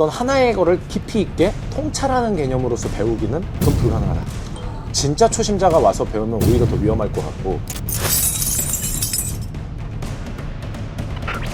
어떤 하나의 거를 깊이 있게 통찰하는 개념으로서 배우기는 좀 불가능하다. 진짜 초심자가 와서 배우면 오히려 더 위험할 것 같고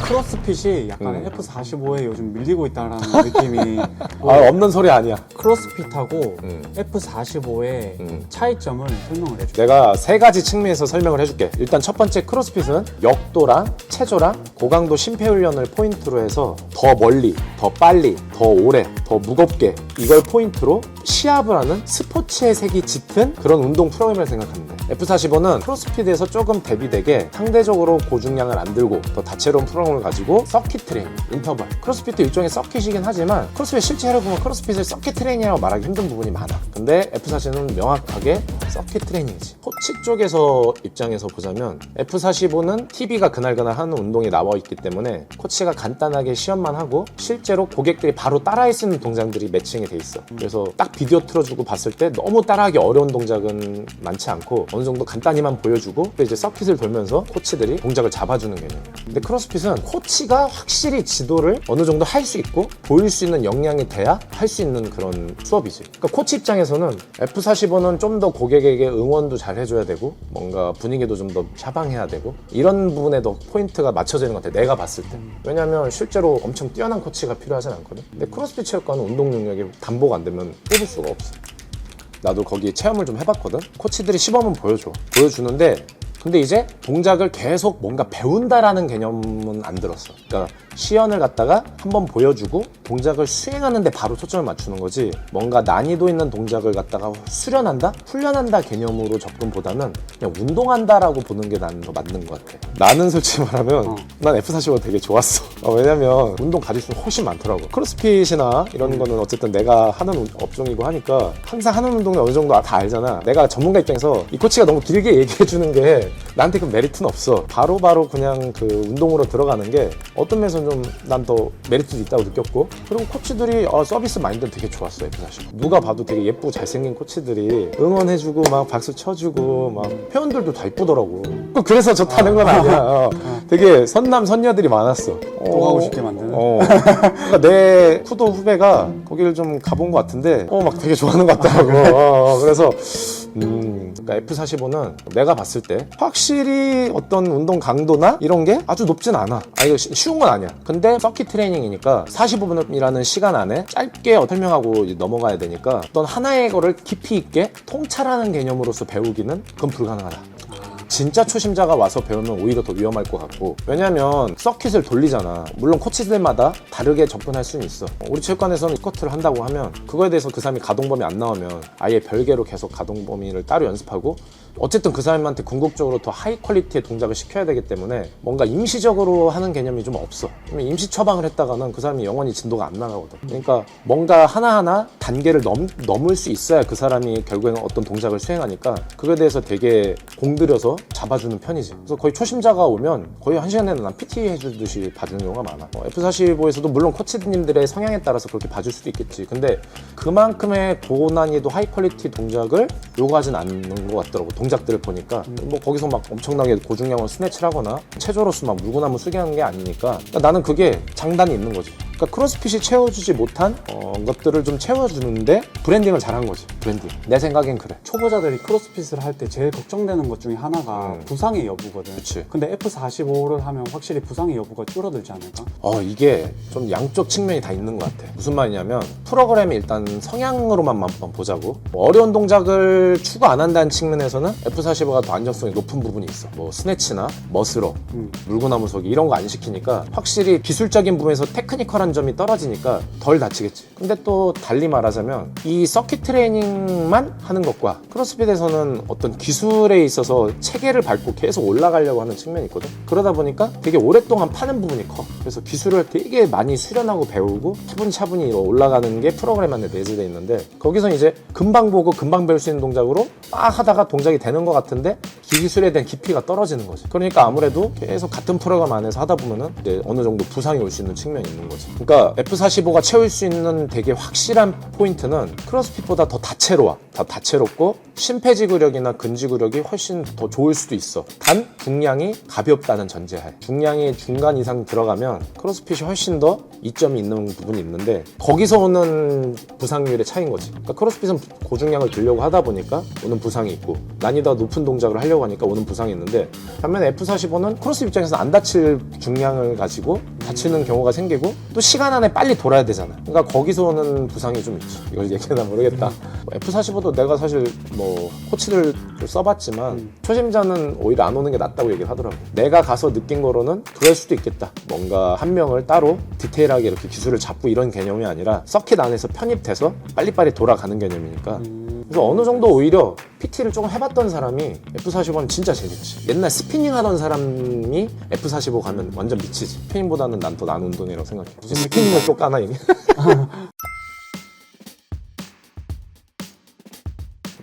크로스핏이 약간 음. F45에 요즘 밀리고 있다라는 느낌이 아, 없는 소리 아니야. 크로스핏하고 음. F45의 음. 차이점을 설명을 해줘. 내가 세 가지 측면에서 설명을 해줄게. 일단 첫 번째 크로스핏은 역도랑 체조랑 고강도 심폐훈련을 포인트로 해서 더 멀리, 더 빨리, 더 오래, 더 무겁게 이걸 포인트로 시합을 하는 스포츠의 색이 짙은 그런 운동 프로그램을 생각하면 돼. F45는 크로스핏에서 조금 대비되게 상대적으로 고중량을 안 들고 더 다채로운 프로그램을 가지고 서킷 트레이닝, 인터벌. 크로스핏도 일종의 서킷이긴 하지만 크로스핏 실제 해보면 크로스핏을 서킷 트레이닝 이라고 말하기 힘든 부분이 많아. 근데 F45는 명확하게 서킷 트레이닝이지. 코치 쪽에서 입장에서 보자면 F45는 TV가 그날그날 하는 운동이 나와 있기 때문에 코치가 간단하게 시험만 하고 실제로 고객들이 바로 따라할 수 있는 동작들이 매칭이 돼 있어. 그래서 딱 비디오 틀어주고 봤을 때 너무 따라하기 어려운 동작은 많지 않고 어느 정도 간단히만 보여주고 또 이제 서킷을 돌면서 코치들이 동작을 잡아주는 개념. 근데 크로스핏은 코치가 확실히 지도를 어느 정도 할 수 있고 보일 수 있는 역량이 돼야 할 수 있는 그런 수업이지. 그러니까 코치 입장에서는 F45는 좀 더 고객에게 응원도 잘 해줘야 되고 뭔가 분위기도 좀더 샤방해야 되고 이런 부분에 더 포인트가 맞춰지는 것 같아. 내가 봤을 때. 왜냐면 실제로 엄청 뛰어난 코치가 필요하진 않거든. 근데 크로스핏 체육관은 운동 능력이 담보가 안 되면 뽑을 수가 없어. 나도 거기 체험을 좀 해봤거든. 코치들이 시범은 보여줘. 보여주는데 근데 이제 동작을 계속 뭔가 배운다라는 개념은 안 들었어. 그러니까 시연을 갖다가 한번 보여주고 동작을 수행하는데 바로 초점을 맞추는 거지. 뭔가 난이도 있는 동작을 갖다가 수련한다, 훈련한다 개념으로 접근보다는 그냥 운동한다라고 보는 게 나는 더 맞는 것 같아. 나는 솔직히 말하면 어. 난 F45 되게 좋았어. 어, 왜냐면 운동 가짓수는 훨씬 많더라고. 크로스핏이나 이런 거는 어쨌든 내가 하는 운- 업종이고 하니까 항상 하는 운동은 어느 정도 다 알잖아. 내가 전문가 입장에서 이 코치가 너무 길게 얘기해 주는 게 나한테 그 메리트는 없어. 바로 바로 그냥 그 운동으로 들어가는 게 어떤 면에서는 좀난 더 메리트도 있다고 느꼈고 그리고 코치들이 어, 서비스 마인드는 되게 좋았어 F45. 누가 봐도 되게 예쁘고 잘생긴 코치들이 응원해주고 막 박수 쳐주고 막 회원들도 다 이쁘더라고. 꼭 그래서 좋다는 건 아니야. 어, 되게 선남 선녀들이 많았어. 또 가고 싶게 만드는. 어. 그러니까 내 쿠도 후배가 거기를 좀 가본 것 같은데, 어, 막 되게 좋아하는 것 같더라고. 어, 어, 그래서, 음, 그러니까 F45는 내가 봤을 때 확실히 어떤 운동 강도나 이런 게 아주 높진 않아. 아, 이거 쉬- 쉬운 건 아니야. 근데 서킷 트레이닝이니까 45분이라는 시간 안에 짧게 이제 넘어가야 되니까 어떤 하나의 거를 깊이 있게 통찰하는 개념으로서 배우기는 그건 불가능하다. 진짜 초심자가 와서 배우면 오히려 더 위험할 것 같고. 왜냐면 서킷을 돌리잖아. 물론 코치들마다 다르게 접근할 수는 있어. 우리 체육관에서는 스쿼트를 한다고 하면 그거에 대해서 그 사람이 가동 범위 안 나오면 아예 별개로 계속 가동 범위를 따로 연습하고 어쨌든 그 사람한테 궁극적으로 더 하이 퀄리티의 동작을 시켜야 되기 때문에 뭔가 임시적으로 하는 개념이 좀 없어. 임시 처방을 했다가는 그 사람이 영원히 진도가 안 나가거든. 그러니까 뭔가 하나하나 단계를 넘, 넘을 수 있어야 그 사람이 결국에는 어떤 동작을 수행하니까 그거에 대해서 되게 공들여서 잡아주는 편이지. 그래서 거의 초심자가 오면 거의 한 시간에는 난 PT 해주듯이 봐주는 경우가 많아. 어, F45에서도 물론 코치님들의 성향에 따라서 그렇게 봐줄 수도 있겠지. 근데 그만큼의 고난이도 하이 퀄리티 동작을 요구하진 않는 것 같더라고 동작들을 보니까 뭐 거기서 막 엄청나게 고중량을 스네치를 하거나 체조로서 막 물구나무 하는 게 아니니까 그러니까 나는 그게 장단이 있는 거지 그러니까 크로스핏이 채워주지 못한 어, 것들을 좀 채워주는데 브랜딩을 잘한 거지 브랜딩 내 생각엔 그래 초보자들이 크로스핏을 할 때 제일 걱정되는 것 중에 하나가 음. 부상의 여부거든. 그치. 근데 F45를 하면 확실히 부상의 여부가 줄어들지 않을까? 어 이게 좀 양쪽 측면이 다 있는 것 같아 무슨 말이냐면 프로그램이 일단 성향으로만 한번 보자고 뭐 어려운 동작을 추구 안 한다는 측면에서는 F45가 더 안정성이 높은 부분이 있어 뭐 스네치나 머스업 음. 물구나무 서기 이런 거 안 시키니까 확실히 기술적인 부분에서 테크니컬한 점이 떨어지니까 덜 다치겠지. 근데 또 달리 말하자면 이 서킷 트레이닝만 하는 것과 크로스핏에서는 어떤 기술에 있어서 체계를 밟고 계속 올라가려고 하는 측면이 있거든. 그러다 보니까 되게 오랫동안 파는 부분이 커. 그래서 기술을 되게 많이 수련하고 배우고 차분차분히 올라가는 게 프로그램 안에 내재되어 있는데 거기서 이제 금방 보고 금방 배울 수 있는 동작으로 막 하다가 동작이 되는 것 같은데 기술에 대한 깊이가 떨어지는 거지. 그러니까 아무래도 계속 같은 프로그램 안에서 하다 보면은 어느 정도 부상이 올 수 있는 측면이 있는 거지 그러니까 F45가 채울 수 있는 되게 확실한 포인트는 크로스핏보다 더 다채로워. 더 다채롭고 심폐지구력이나 근지구력이 훨씬 더 좋을 수도 있어. 단 중량이 가볍다는 전제하에. 중량이 중간 이상 들어가면 크로스핏이 훨씬 더 이점이 있는 부분이 있는데 거기서 오는 부상률의 차이인 거지. 그러니까 크로스핏은 고중량을 들려고 하다 보니까 오는 부상이 있고 난이도가 높은 동작을 하려고 하니까 오는 부상이 있는데 반면에 F45는 크로스 입장에서 안 다칠 중량을 가지고 다치는 경우가 생기고 또 시간 안에 빨리 돌아야 되잖아. 그러니까 거기서 오는 부상이 좀 있지. 이걸 얘기하나 모르겠다. 뭐 F45도 내가 사실 뭐 코치를 좀 써봤지만 초심자는 오히려 안 오는 게 낫다고 얘기를 하더라고. 내가 가서 느낀 거로는 그럴 수도 있겠다. 뭔가 한 명을 따로 디테일하게 이렇게 기술을 잡고 이런 개념이 아니라 서킷 안에서 편입돼서 빨리빨리 돌아가는 개념이니까 그래서 어느 정도 오히려 PT를 조금 해봤던 사람이 F45는 진짜 재밌지. 옛날 스피닝 하던 사람이 F45 가면 완전 미치지. 스피닝보다는 난 더 나은 운동이라고 생각해. 무슨 스피닝을 또 까나 이게?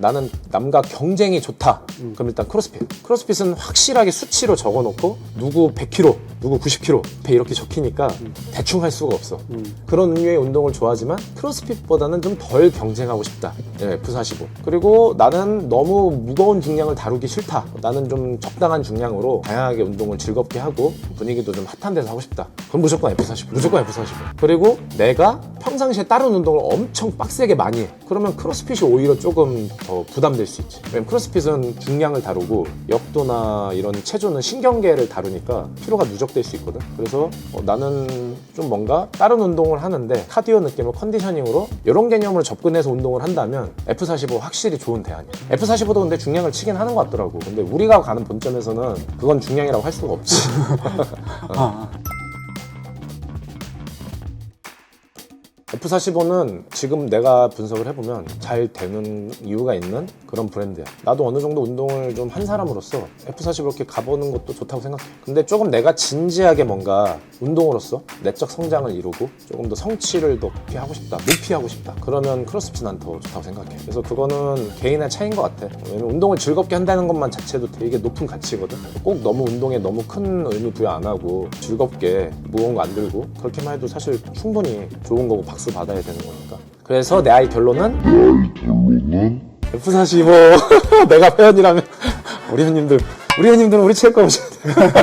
나는 남과 경쟁이 좋다. 그럼 일단 크로스핏. 크로스핏은 확실하게 수치로 적어놓고 누구 100kg, 누구 90kg 배 이렇게 적히니까 대충 할 수가 없어. 그런 류의 운동을 좋아하지만 크로스핏보다는 좀 덜 경쟁하고 싶다. 예, F45. 그리고 나는 너무 무거운 중량을 다루기 싫다. 나는 좀 적당한 중량으로 다양하게 운동을 즐겁게 하고 분위기도 좀 핫한 데서 하고 싶다. 그럼 무조건 F45. 무조건 F45. 그리고 내가 평상시에 다른 운동을 엄청 빡세게 많이 해. 그러면 크로스핏이 오히려 조금 더 부담될 수 있지. 왜냐면 크로스핏은 중량을 다루고 역도나 이런 체조는 신경계를 다루니까 피로가 누적될 수 있거든. 그래서 어, 나는 좀 뭔가 다른 운동을 하는데 카디오 느낌의 컨디셔닝으로 이런 개념으로 접근해서 운동을 한다면 F45 확실히 좋은 대안이야. F45도 근데 중량을 치긴 하는 것 같더라고. 근데 우리가 가는 본점에서는 그건 중량이라고 할 수가 없지. 아, F45는 지금 내가 분석을 해보면 잘 되는 이유가 있는 그런 브랜드야. 나도 어느 정도 운동을 좀 한 사람으로서 F45 이렇게 가보는 것도 좋다고 생각해. 근데 조금 내가 진지하게 뭔가 운동으로서 내적 성장을 이루고 조금 더 성취를 높이 하고 싶다. 높이 하고 싶다. 그러면 크로스핏 난더 좋다고 생각해. 그래서 그거는 개인의 차이인 것 같아. 왜냐면 운동을 즐겁게 한다는 것만 자체도 되게 높은 가치거든. 꼭 너무 운동에 너무 큰 의미 부여 안 하고 즐겁게 무거운 거 안 들고 그렇게만 해도 사실 충분히 좋은 거고 박수 받아야 되는 겁니까? 그래서 내 아이 결론은? F45 내가 회원이라면 우리 회원님들 우리 회원님들은 우리 체육관 오셔야 돼요.